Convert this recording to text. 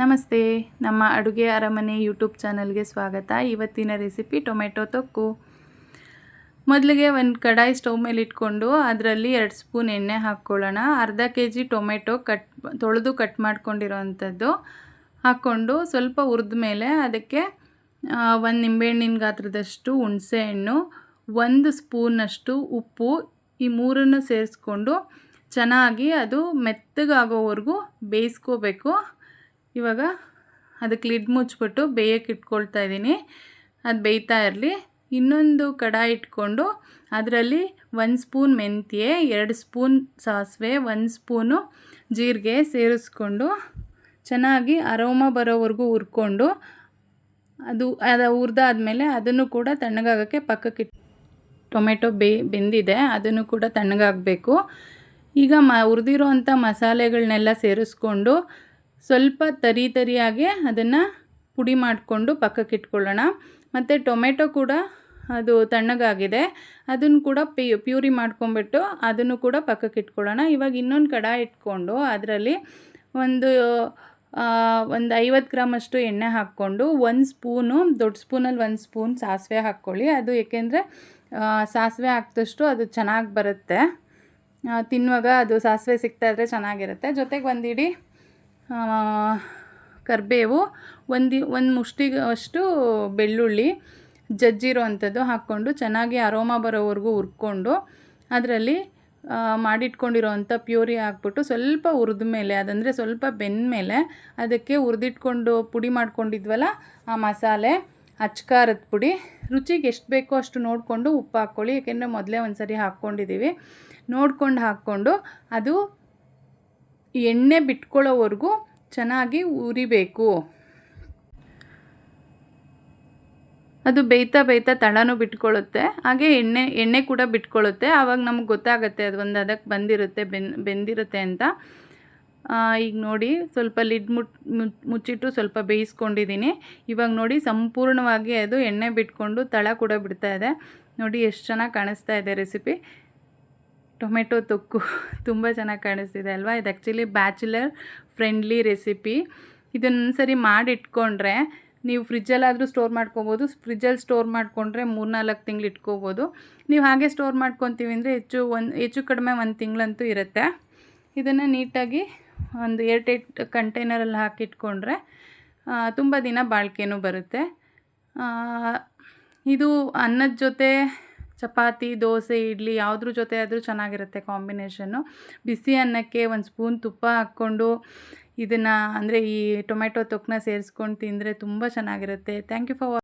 ನಮಸ್ತೆ. ನಮ್ಮ ಅಡುಗೆ ಅರಮನೆ ಯೂಟ್ಯೂಬ್ ಚಾನಲ್ಗೆ ಸ್ವಾಗತ. ಇವತ್ತಿನ ರೆಸಿಪಿ ಟೊಮೆಟೊ ತೊಕ್ಕು. ಮೊದಲಿಗೆ ಒಂದು ಕಡಾಯಿ ಸ್ಟವ್ ಮೇಲೆ ಇಟ್ಕೊಂಡು ಅದರಲ್ಲಿ ಎರಡು ಸ್ಪೂನ್ ಎಣ್ಣೆ ಹಾಕ್ಕೊಳ್ಳೋಣ. ಅರ್ಧ ಕೆ ಜಿ ಟೊಮೆಟೊ ಕಟ್, ತೊಳೆದು ಕಟ್ ಮಾಡ್ಕೊಂಡಿರೋವಂಥದ್ದು ಹಾಕ್ಕೊಂಡು ಸ್ವಲ್ಪ ಹುರಿದ ಮೇಲೆ ಅದಕ್ಕೆ ಒಂದು ನಿಂಬೆಹಣ್ಣಿನ ಗಾತ್ರದಷ್ಟು ಹುಣಸೆಹಣ್ಣು ಒಂದು ಸ್ಪೂನಷ್ಟು ಉಪ್ಪು, ಈ ಮೂರನ್ನು ಸೇರಿಸ್ಕೊಂಡು ಚೆನ್ನಾಗಿ ಅದು ಮೆತ್ತಗಾಗೋವರೆಗೂ ಬೇಯಿಸ್ಕೋಬೇಕು. ಇವಾಗ ಅದಕ್ಕೆ ಲಿಡ್ ಮುಚ್ಚಿಬಿಟ್ಟು ಬೇಯಕ್ಕೆ ಇಟ್ಕೊಳ್ತಾ ಇದ್ದೀನಿ. ಅದು ಬೇಯ್ತಾ ಇರಲಿ. ಇನ್ನೊಂದು ಕಡಾಯಿ ಇಟ್ಕೊಂಡು ಅದರಲ್ಲಿ ಒಂದು ಸ್ಪೂನ್ ಮೆಂತ್ಯೆ, ಎರಡು ಸ್ಪೂನ್ ಸಾಸಿವೆ, ಒಂದು ಸ್ಪೂನು ಜೀರಿಗೆ ಸೇರಿಸ್ಕೊಂಡು ಚೆನ್ನಾಗಿ ಅರೋಮ ಬರೋವರೆಗೂ ಹುರ್ಕೊಂಡು ಅದು ಅದು ಹುರಿದಾದ್ಮೇಲೆ ಅದನ್ನು ಕೂಡ ತಣ್ಣಗಾಗೋಕ್ಕೆ ಪಕ್ಕಕ್ಕೆ ಟೊಮೆಟೊ ಬೇ ಬೆಂದಿದೆ. ಅದನ್ನು ಕೂಡ ತಣ್ಣಗಾಗಬೇಕು. ಈಗ ಮ ಹುರಿದಿರೋ ಅಂಥ ಮಸಾಲೆಗಳನ್ನೆಲ್ಲ ಸೇರಿಸ್ಕೊಂಡು ಸ್ವಲ್ಪ ತರಿ ತರಿಯಾಗಿ ಅದನ್ನು ಪುಡಿ ಮಾಡಿಕೊಂಡು ಪಕ್ಕಕ್ಕೆ ಇಟ್ಕೊಳ್ಳೋಣ ಮತ್ತು ಟೊಮೆಟೊ ಕೂಡ ಅದು ತಣ್ಣಗಾಗಿದೆ. ಅದನ್ನು ಕೂಡ ಪಿ, ಪ್ಯೂರಿ ಮಾಡ್ಕೊಂಬಿಟ್ಟು ಅದನ್ನು ಕೂಡ ಪಕ್ಕಕ್ಕೆ ಇಟ್ಕೊಳ್ಳೋಣ ಇವಾಗ ಇನ್ನೊಂದು ಕಡಾಯಿ ಇಟ್ಕೊಂಡು ಅದರಲ್ಲಿ ಒಂದು ಒಂದು ಐವತ್ತು ಗ್ರಾಮಷ್ಟು ಎಣ್ಣೆ ಹಾಕ್ಕೊಂಡು ಒಂದು ಸ್ಪೂನು, ದೊಡ್ಡ ಸ್ಪೂನಲ್ಲಿ ಒಂದು ಸ್ಪೂನ್ ಸಾಸಿವೆ ಹಾಕ್ಕೊಳ್ಳಿ. ಅದು ಏಕೆಂದರೆ ಸಾಸಿವೆ ಹಾಕಿದಷ್ಟು ಅದು ಚೆನ್ನಾಗಿ ಬರುತ್ತೆ. ತಿನ್ನುವಾಗ ಅದು ಸಾಸಿವೆ ಸಿಗ್ತಾಯಿದ್ರೆ ಚೆನ್ನಾಗಿರುತ್ತೆ. ಜೊತೆಗೆ ಒಂದಿಡಿ ಕರಿಬೇವು, ಒಂದು ಒಂದು ಮುಷ್ಟಿಗಷ್ಟು ಬೆಳ್ಳುಳ್ಳಿ ಜಜ್ಜಿರೋ ಅಂಥದ್ದು ಹಾಕ್ಕೊಂಡು ಚೆನ್ನಾಗಿ ಅರೋಮ ಬರೋವರೆಗೂ ಹುರ್ಕೊಂಡು ಅದರಲ್ಲಿ ಮಾಡಿಟ್ಕೊಂಡಿರೋವಂಥ ಪ್ಯೂರಿ ಹಾಕ್ಬಿಟ್ಟು ಸ್ವಲ್ಪ ಹುರಿದ ಮೇಲೆ, ಅದಂದರೆ ಸ್ವಲ್ಪ ಬೆಂದ ಮೇಲೆ ಅದಕ್ಕೆ ಹುರಿದಿಟ್ಕೊಂಡು ಪುಡಿ ಮಾಡ್ಕೊಂಡಿದ್ವಲ್ಲ, ಆ ಮಸಾಲೆ, ಅಚ್ಕಾರದ ಪುಡಿ, ರುಚಿಗೆ ಎಷ್ಟು ಬೇಕೋ ಅಷ್ಟು ನೋಡಿಕೊಂಡು ಉಪ್ಪು ಹಾಕ್ಕೊಳ್ಳಿ ಏಕೆಂದರೆ ಮೊದಲೇ ಒಂದು ಸರಿ ಹಾಕ್ಕೊಂಡಿದ್ದೀವಿ. ನೋಡ್ಕೊಂಡು ಹಾಕ್ಕೊಂಡು ಅದು ಎಣ್ಣೆ ಬಿಟ್ಕೊಳ್ಳೋವರೆಗೂ ಚೆನ್ನಾಗಿ ಉರಿಬೇಕು. ಅದು ಬೇಯ್ತಾ ಬೇಯ್ತಾ ತಳನೂ ಬಿಟ್ಕೊಳ್ಳುತ್ತೆ. ಹಾಗೆ ಎಣ್ಣೆ ಎಣ್ಣೆ ಕೂಡ ಬಿಟ್ಕೊಳ್ಳುತ್ತೆ. ಆವಾಗ ನಮ್ಗೆ ಗೊತ್ತಾಗುತ್ತೆ ಅದು ಒಂದು ಅದಕ್ಕೆ ಬಂದಿರುತ್ತೆ, ಬೆನ್, ಬೆಂದಿರುತ್ತೆ ಅಂತ. ಈಗ ನೋಡಿ ಸ್ವಲ್ಪ ಲಿಡ್ ಮುಟ್ ಮುಚ್ಚಿಟ್ಟು ಸ್ವಲ್ಪ ಬೇಯಿಸ್ಕೊಂಡಿದ್ದೀನಿ ಇವಾಗ ನೋಡಿ ಸಂಪೂರ್ಣವಾಗಿ ಅದು ಎಣ್ಣೆ ಬಿಟ್ಕೊಂಡು ತಳ ಕೂಡ ಬಿಡ್ತಾ ಇದೆ. ನೋಡಿ ಎಷ್ಟು ಚೆನ್ನಾಗಿ ಕಾಣಿಸ್ತಾ ಇದೆ ರೆಸಿಪಿ. ಟೊಮೆಟೊ ತೊಕ್ಕು ತುಂಬ ಚೆನ್ನಾಗಿ ಕಾಣಿಸ್ತಿದೆ ಅಲ್ವಾ? ಇದು ಆ್ಯಕ್ಚುಲಿ ಬ್ಯಾಚುಲರ್ ಫ್ರೆಂಡ್ಲಿ ರೆಸಿಪಿ ಇದನ್ನೊಂದ್ಸರಿ ಸರಿ ಮಾಡಿಟ್ಕೊಂಡ್ರೆ ನೀವು ಫ್ರಿಜ್ಜಲ್ಲಾದರೂ ಸ್ಟೋರ್ ಮಾಡ್ಕೊಬೋದು ಫ್ರಿಜ್ಜಲ್ಲಿ ಸ್ಟೋರ್ ಮಾಡಿಕೊಂಡ್ರೆ ಮೂರ್ನಾಲ್ಕು ತಿಂಗಳು ಇಟ್ಕೋಬೋದು. ನೀವು ಹಾಗೆ ಸ್ಟೋರ್ ಮಾಡ್ಕೊತೀವಿ ಅಂದರೆ ಹೆಚ್ಚು ಒಂದು, ಹೆಚ್ಚು ಕಡಿಮೆ ಒಂದು ತಿಂಗಳಂತೂ ಇರುತ್ತೆ. ಇದನ್ನು ನೀಟಾಗಿ ಒಂದು ಏರ್ ಟೈಟ್ ಕಂಟೈನರಲ್ಲಿ ಹಾಕಿಟ್ಕೊಂಡ್ರೆ ತುಂಬ ದಿನ ಬಾಳಿಕೆನೂ ಬರುತ್ತೆ. ಇದು ಅನ್ನದ ಜೊತೆ ಚಪಾತಿ, ದೋಸೆ, ಇಡ್ಲಿ ಯಾವುದ್ರ ಜೊತೆ ಆದರೂ ಚೆನ್ನಾಗಿರುತ್ತೆ ಕಾಂಬಿನೇಷನ್ನು. ಬಿಸಿ ಅನ್ನಕ್ಕೆ ಒಂದು ಸ್ಪೂನ್ ತುಪ್ಪ ಹಾಕ್ಕೊಂಡು ಇದನ್ನು ಅಂದರೆ ಈ ಟೊಮೆಟೊ ತೊಕ್ಕನ ಸೇರಿಸ್ಕೊಂಡು ತಿಂದರೆ ತುಂಬ ಚೆನ್ನಾಗಿರುತ್ತೆ. Thank you for